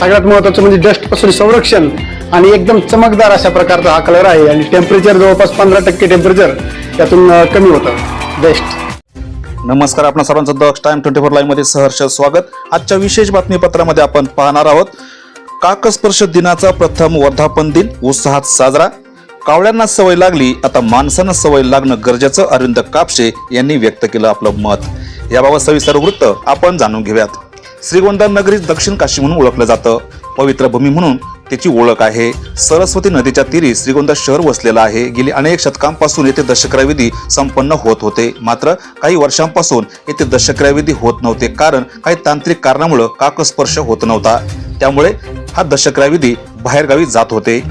सगळ्यात महत्वाचं म्हणजे डस्टपासून संरक्षण आणि एकदम चमकदार अशा प्रकारचा हा कलर आहे. आणि टेम्परेचर जवळपास पंधरा टक्के टेम्परेचर यातून कमी होतं. बेस्ट नमस्कार आपण सर्वांचं Daksh time twenty four live मध्ये सहर्ष स्वागत. आजच्या विशेष बातमीपत्रामध्ये आपण पाहणार आहोत काकस्पर्श दिनाचा प्रथम वर्धापन दिन उत्साहात साजरा. कावळ्यांना सवय लागली आता माणसांना सवय लागणं गरजेचं अरविंद कापशे यांनी व्यक्त केलं आपलं मत. याबाबत सविस्तर वृत्त आपण जाणून घेऊयात. श्रीगोंदा नगरी दक्षिण काशी म्हणून ओळखलं जातं. पवित्र भूमी म्हणून त्याची ओळख आहे. सरस्वती नदीच्या तीरी श्रीगोंदा शहर वसलेलं आहे. गेली अनेक शतकांपासून येथे दशक्रियाविधी संपन्न होत होते. मात्र काही वर्षांपासून येथे दशक्रियाविधी होत नव्हते. कारण काही तांत्रिक कारणामुळे काकस्पर्श होत नव्हता. त्यामुळे हा दशक्रियाविधी बाहेरगावी जात होते.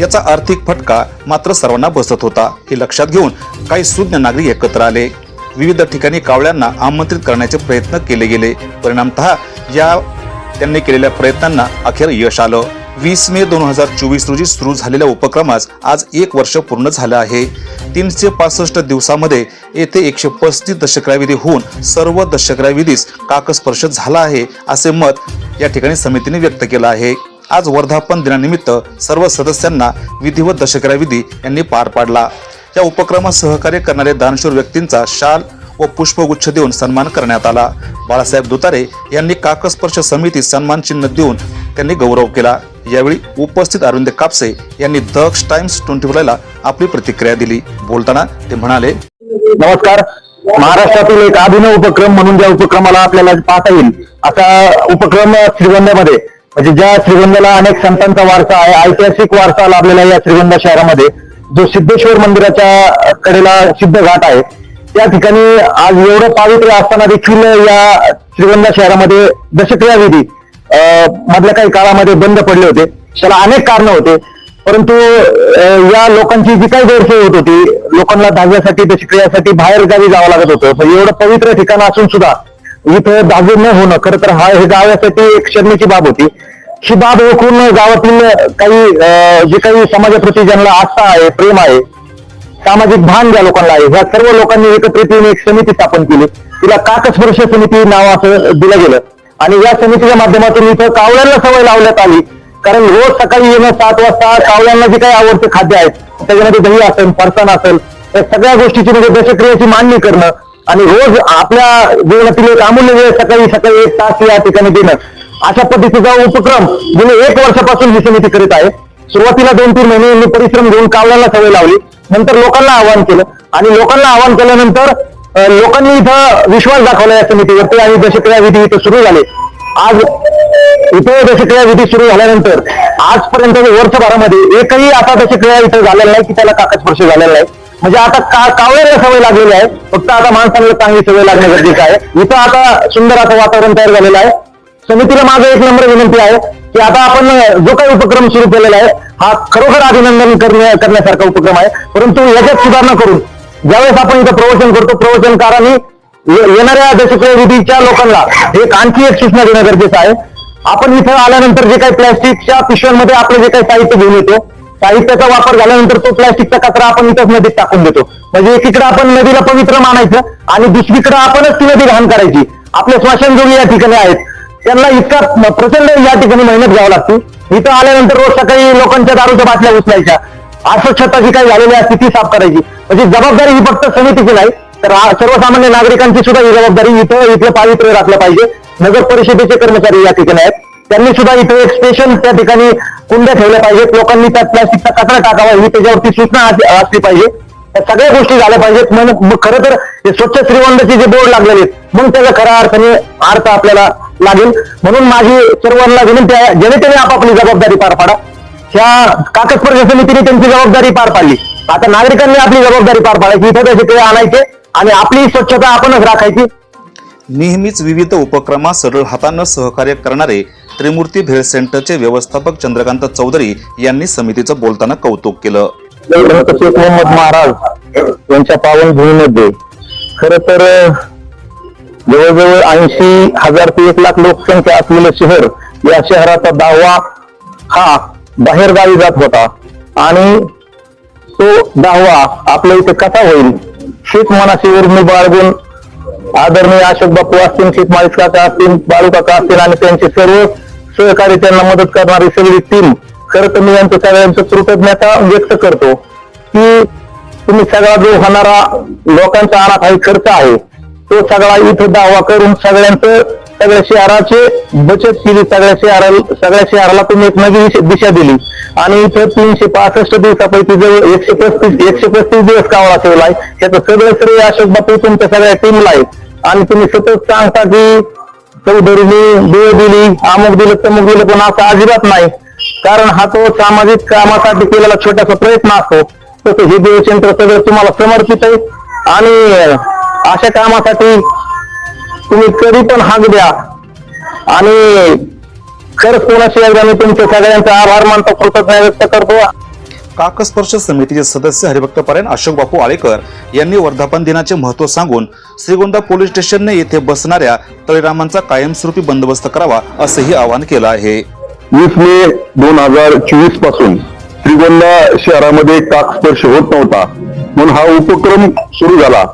याचा आर्थिक फटका मात्र सर्वांना बसत होता. हे लक्षात घेऊन काही सुज्ञ नागरिक एकत्र आले. विविध ठिकाणी कावळ्यांना आमंत्रित करण्याचे प्रयत्न केले गेले. परिणामतः या त्यांनी केलेल्या प्रयत्नांना अखेर यश आलं. वीस मे दोन हजार चोवीस रोजी सुरू झालेल्या उपक्रमास आज एक वर्ष पूर्ण झालं आहे. तीनशे पासष्ट दिवसामध्ये येथे एकशे पस्तीस दशक्राविधी होऊन सर्व दशक्राविधीस काकस्पर्श झाला आहे असे मत या ठिकाणी समितीने व्यक्त केलं आहे. आज वर्धापन दिनानिमित्त सर्व सदस्यांना विधिवत दशक्राविधी यांनी पार पाडला. या उपक्रमात सहकार्य करणारे दानशूर व्यक्तींचा शाल व पुष्पगुच्छ देऊन सन्मान करण्यात आला. बाळासाहेब दुतारे यांनी काकस्पर्श समितीत सन्मान चिन्ह देऊन त्यांनी गौरव केला. यावेळी उपस्थित अरविंद कापसे यांनी दक्ष टाइम्स ट्वेंटी ला आपली प्रतिक्रिया दिली. बोलताना ते म्हणाले नमस्कार. महाराष्ट्रातील एक अभिनव उपक्रम म्हणून ज्या उपक्रमाला आपल्याला पाहता येईल असा उपक्रम श्रीगोंद्यामध्ये म्हणजे ज्या श्रीगोंद्याला अनेक संतांचा वारसा आहे ऐतिहासिक वारसा लाभलेला या श्रीगोंदा शहरामध्ये जो सिद्धेश्वर मंदिराच्या कडेला सिद्ध घाट आहे त्या ठिकाणी आज एवढं पावित्र्य असताना देखील या श्रीगंधा शहरामध्ये दशक्रिया विधी मधल्या काही काळामध्ये बंद पडले होते. त्याला अनेक कारण होते. परंतु या लोकांची जी काही गैरसोय होत होती लोकांना दहाव्यासाठी दशक्रियासाठी बाहेर गावी जावं लागत होतं. एवढं पवित्र ठिकाण असून सुद्धा इथं दहावी न होणं खरं तर हा हे गावासाठी एक शर्मेची बाब होती. ही बाब ओळखून गावातील काही अं, जे काही समाजाप्रती ज्यांना आस्था आहे प्रेम आहे सामाजिक भान ज्या लोकांना आहे ह्या सर्व लोकांनी एकत्रित येऊन एक समिती स्थापन केली. तिला काकस्पर्श समिती नाव असं दिलं गेलं. आणि या समितीच्या माध्यमातून इथं कावळ्यांना सवय लावण्यात आली. कारण रोज सकाळी येणं सात वाजता कावळ्यांना जे काही आवडते खाद्य आहेत त्याच्यामध्ये दही असेल फरसाण असेल या सगळ्या गोष्टीची म्हणजे दशक्रियाची मांडणी करणं आणि रोज आपल्या जीवनातील एक अमूल्य वेळ सकाळी सकाळी एक तास या ठिकाणी देणं. अशा पद्धतीचा उपक्रम गेले एक वर्षापासून ही समिती करीत आहे. सुरुवातीला दोन तीन महिने यांनी परिश्रम घेऊन कावळ्याला सवय लावली. नंतर लोकांना आवाहन केलं. आणि लोकांना आवाहन केल्यानंतर लोकांनी इथं विश्वास दाखवला या समितीवरती आणि दशक्रिया विधी इथं सुरू झाले. आज इथे दशक्रिया विधी सुरू झाल्यानंतर आजपर्यंत वर्षभरामध्ये एकही आता दशक्रिया इथं झालेला नाही की त्याला काकस्पर्श झालेला नाही. म्हणजे आता का कावळ्याला सवय लागलेली आहे. फक्त आता माणसांना चांगली सवय लागणं गरजेचं आहे. इथं आता सुंदर असं वातावरण तयार झालेलं आहे. समितीला माझं एक नंबर विनंती आहे की आता आपण जो काही उपक्रम सुरू केलेला आहे हा खरोखर अभिनंदन करण्यासारखा उपक्रम आहे. परंतु याच्यात सुधारणा करून ज्यावेळेस आपण इथं प्रवचन करतो प्रवचनकारांनी येणाऱ्या दशकविधीच्या लोकांना एक आणखी एक सूचना देणं गरजेचं आहे. आपण इथं आल्यानंतर जे काही प्लॅस्टिकच्या पिशव्यांमध्ये आपलं जे काही साहित्य घेऊन येतो साहित्याचा वापर झाल्यानंतर तो प्लॅस्टिकचा कचरा आपण इथंच नदीत टाकून देतो. म्हणजे एकीकडे आपण नदीला पवित्र मानायचं आणि दुसरीकडे आपणच ती नदी घाण करायची. आपले स्मशानजोगी या ठिकाणी आहेत. त्यांना इतका प्रचंड या ठिकाणी मेहनत घ्यावं लागते. इथं आल्यानंतर रोज सकाळी लोकांच्या दारूच्या बाटल्या उचलायच्या. अस्वच्छता जी काही झालेली असते ती साफ करायची. म्हणजे जबाबदारी ही फक्त समितीची नाही तर सर्वसामान्य नागरिकांची सुद्धा ही जबाबदारी इथं इथलं पावित्र्य राखलं पाहिजे. नगर परिषदेचे कर्मचारी या ठिकाणी आहेत. त्यांनी सुद्धा इथे एक स्पेशल त्या ठिकाणी कुंड्या ठेवल्या पाहिजेत. लोकांनी त्यात प्लास्टिकचा कचरा टाकावा ही त्याच्यावरती सूचना असली पाहिजे. या सगळ्या गोष्टी झाल्या पाहिजेत. म्हणून खरं तर स्वच्छ श्रीगोंदाचे जे बोर्ड लागलेले आहेत मग त्याचा खऱ्या अर्थाने अर्थ आपल्याला लागेल. म्हणून माझी सर्वांना विनंती आहे जेणे त्याने आपापली जबाबदारी पार पाडा. ह्या कागदपत्र समितीने त्यांची जबाबदारी पार पाडली. आता नागरिकांनी आपली जबाबदारी पार पाडायची इथे त्याचे ते आणायचे आणि आपली स्वच्छता आपणच राखायची. नेहमीच विविध उपक्रमात सरळ हातानं सहकार्य करणारे त्रिमूर्ती भेळ सेंटरचे व्यवस्थापक चंद्रकांत चौधरी यांनी समितीचं बोलताना कौतुक केलं. शेख मोहम्मद महाराज यांच्या पावनभूमीमध्ये खर तर जवळजवळ ऐंशी हजार ते एक लाख लोकसंख्या असलेलं शहर या शहराचा दावा हा बाहेरगावी जात होता. आणि तो दावा आपल्या इथे कसा होईल? शेत मनाशी उर्मी बाळगून आदरणीय अशोक बापू असतील शेत माळीस काका असतील बाळू काका असतील आणि त्यांचे सर्व सहकारी त्यांना मदत करणारी सगळी टीम खरं तर मी यांचं सगळ्यांचं कृतज्ञता व्यक्त करतो की तुम्ही सगळा जो होणारा लोकांचा अनाथाई खर्च आहे तो सगळा इथं दावा करून सगळ्यांचं सगळ्या शहराचे बचत केली सगळ्या शहराला सगळ्या शहराला तुम्ही एक नवी दिशा- दिली. आणि इथं तीनशे पासष्ट दिवसापैकी जवळ एकशे पस्तीस एकशे पस्तीस दिवस कावळा ठेवलाय. त्याचं सगळं श्रेय अशोक बापू तुमच्या सगळ्या टीमला आहे. आणि तुम्ही सतत सांगता की चौधरीने देव दिली अमुक दिलं तमुक दिलं पण असं अजिबात नाही. कारण हा तो सामाजिक कामासाठी केलेला छोटासा प्रयत्न असतो. तसं हे देवचंद्र सगळं तुम्हाला समर्पित आहे. आणि अशा कामासाठी तुम्ही कधी पण हाक द्या. आणि खरंच कोणाशी एकदा मी तुमच्या सगळ्यांचा आभार मानतो कृतज्ञता व्यक्त करतो. काकस्पर्श समितीचे सदस्य हरिभक्त परायण अशोक बापू आळेकर यांनी वर्धापन दिनाचे महत्त्व सांगून श्रीगोंदा पोलीस स्टेशनने येथे बसणाऱ्या तळीरामांचा कायमस्वरूपी बंदोबस्त करावा असंही आवाहन केलं आहे. वीस मे दोन हजार चोवीसपासून श्रीगोंदा शहरामध्ये काकस्पर्श होत नव्हता. म्हणून हा उपक्रम सुरू झाला.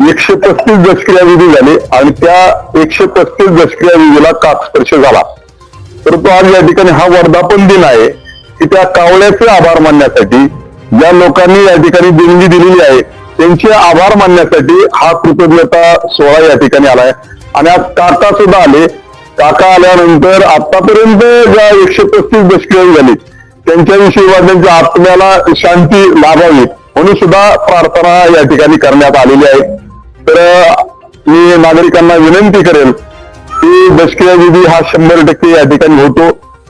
एकशे पस्तीस दशक्रिया विधी झाले आणि त्या एकशे पस्तीस दशक्रिया विधीला काकस्पर्श झाला. परंतु आज या ठिकाणी हा वर्धापन दिन आहे की त्या कावळ्याचे आभार मानण्यासाठी ज्या लोकांनी या ठिकाणी देणगी दिलेली आहे त्यांचे आभार मानण्यासाठी हा कृतज्ञता सोहळा या ठिकाणी आलाय. आणि आज काका सुद्धा आले. काका आल्यानंतर आतापर्यंत ज्या एकशे पस्तीस दशक्रिया झाली त्यांच्याविषयी वा त्यांच्या आत्म्याला शांती लाभावी म्हणून सुद्धा प्रार्थना या ठिकाणी करण्यात आलेली आहे. तर मी नागरिकांना विनंती करेल की दशक्रिया विधी हा शंभर टक्के या ठिकाणी होतो.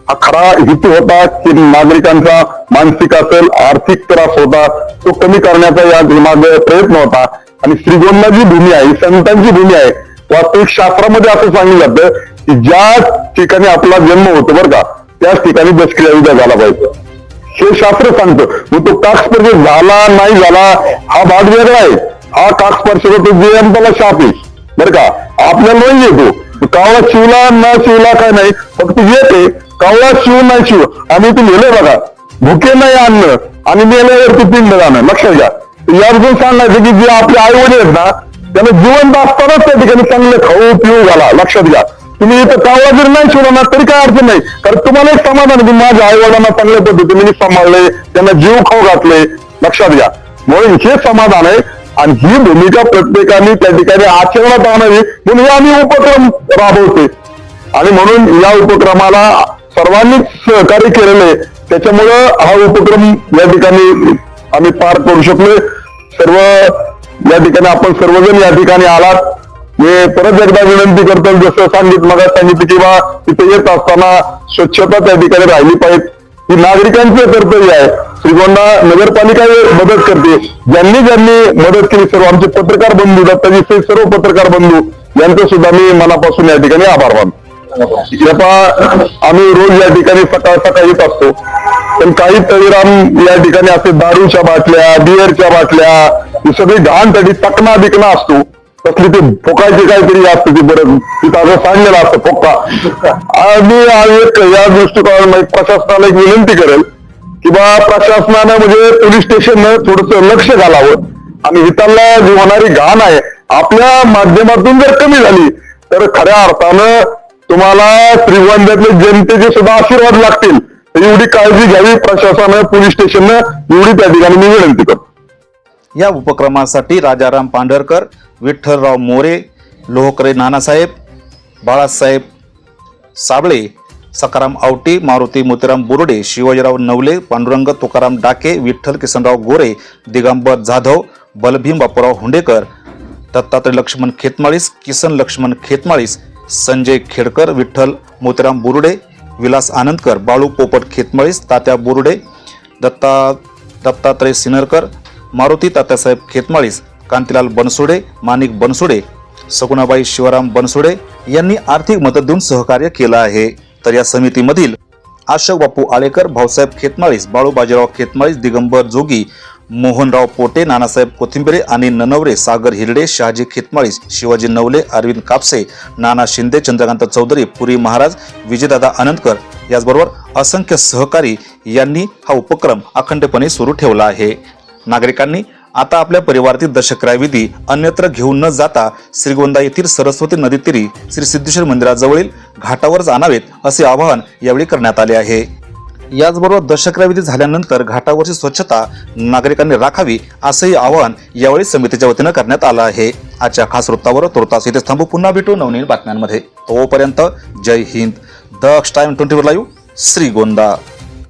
हा खरा हेतू होता की नागरिकांचा मानसिक असेल आर्थिक त्रास होता तो कमी करण्याचा या मागे प्रयत्न होता. आणि श्रीगोंदा जी भूमी आहे संतांची भूमी आहे वास्तविक शास्त्रामध्ये असं सांगितलं जातं की ज्या ठिकाणी आपला जन्म होतो बरं का त्याच ठिकाणी दशक्रिया विधी झाला पाहिजे. हे शास्त्र सांगतं. मग तो काकस्पर्श झाला नाही झाला हा भाग वेगळा आहे. हा काकस्पर्श करतो जयंताला शाप आहे बरं का? आपल्याला येतो. कावळा शिवला न शिवला काय नाही फक्त येते. कावळा शिव नाही शिव. आणि तू लिहिलंय बघा. भुके नाही अन्न आणि मेल्यावरती पिंड जाणं. लक्षात घ्या. यावरून सांगायचं की जे आपले आई वडील आहेत ना त्यांना जिवंत असतानाच त्या ठिकाणी चांगलं खाऊ पिऊ घाला. लक्षात घ्या. तुम्ही इथं कावळा जर नाही शिवला ना तरी काय अडचण नाही. कारण तुम्हाला एक समाधान आहे की माझ्या आई वडिलांना चांगल्या पद्धतीने मी सांभाळले त्यांना जीव खाऊ घातले लक्षात घ्या. म्हणून हे समाधान आहे. आणि ही भूमिका प्रत्येकाने त्या ठिकाणी आचरणात आणावी म्हणून हे म्हणजे आम्ही उपक्रम राबवते आणि म्हणून या उपक्रमाला सर्वांनीच सहकार्य केलेलं आहे. त्याच्यामुळं हा उपक्रम या ठिकाणी आम्ही पार करू शकलो सर्व या ठिकाणी आपण सर्वजण या ठिकाणी आलात. हे परत एकदा विनंती करतो जसं सांगितलं मग सांगितलं किंवा तिथे येत असताना स्वच्छता त्या ठिकाणी राहिली पाहिजे. ही नागरिकांचं कर्तव्य आहे. श्रीगोंदा नगरपालिका मदत करते. ज्यांनी ज्यांनी मदत केली सर्व आमचे पत्रकार बंधू दत्ताजी सर्व पत्रकार बंधू यांचं सुद्धा मी मनापासून या ठिकाणी आभार मानतो. आम्ही रोज या ठिकाणी सकाळ सकाळीच येत असतो. पण काही तळीराम या ठिकाणी असे दारूच्या बाटल्या बिअरच्या बाटल्या ही सगळी घाण तडी तकना बिकना असतो. कसली ते फोकायची काहीतरी असतं ती बरं तिथं असं सांगलेलं असतं फोका. आणि एक या दृष्टिकोनाला म्हणजे प्रशासनाला एक विनंती करेल की बा प्रशासनानं म्हणजे पोलीस स्टेशननं थोडस लक्ष घालावं. आणि हिताला जी होणारी घाण आहे आपल्या माध्यमातून जर कमी झाली तर खऱ्या अर्थानं तुम्हाला श्रीगोंद्यातले जनतेचे सुद्धा आशीर्वाद लागतील. तर एवढी काळजी घ्यावी प्रशासनानं पोलीस स्टेशननं एवढी त्या ठिकाणी मी विनंती करतो. या उपक्रमासाठी राजाराम पांढरकर विठ्ठलराव मोरे लोहकरे नानासाहेब बाळासाहेब साबळे सकाराम आवटी मारुती मोतीराम बोर्डे शिवाजीराव नवले पांडुरंग तुकाराम डाके विठ्ठल किसनराव गोरे दिगंबर जाधव बलभीम बापूराव हुंडेकर दत्तात्रय लक्ष्मण खेतमाळीस किसन लक्ष्मण खेतमाळीस संजय खेडकर विठ्ठल मोतीराम बोरुडे विलास आनंदकर बाळू पोपट खेतमाळीस तात्या बोरुडे दत्ता दत्तात्रय सिनरकर मारुती तात्यासाहेब खेतमाळीस कांतीलाल बनसोडे माणिक बनसोडे सगुणाबाई शिवराम बनसोडे यांनी आर्थिक मदत देऊन सहकार्य केलं आहे. तर या समितीमधील अशोक बापू आळेकर भाऊसाहेब खेतमाळीस बाळू बाजीराव खेतमाळीस दिगंबर जोगी मोहनराव पोटे नानासाहेब कोथिंबिरे आणि ननवरे सागर हिरडे शहाजी खेतमाळीस शिवाजी नवले अरविंद कापसे नाना शिंदे चंद्रकांत चौधरी पुरी महाराज विजयदादा आनंदकर याचबरोबर असंख्य सहकारी यांनी हा उपक्रम अखंडपणे सुरू ठेवला आहे. नागरिकांनी आता आपल्या परिवारातील दशक्रायविधी अन्यत्र घेऊन न जाता श्रीगोंदा येथील सरस्वती नदीतीरी श्री सिद्धेश्वर मंदिराजवळील घाटावरच आणावेत असे आवाहन यावेळी करण्यात आले आहे. याचबरोबर दशक्रायविधी झाल्यानंतर घाटावरची स्वच्छता नागरिकांनी राखावी असंही आवाहन यावेळी समितीच्या वतीनं करण्यात आलं आहे. आजच्या खास वृत्तावर तुर्तास इथे थांबू. पुन्हा भेटू नवनवीन बातम्यांमध्ये. तोपर्यंत जय Hind. Daksh time twenty live Shrigonda.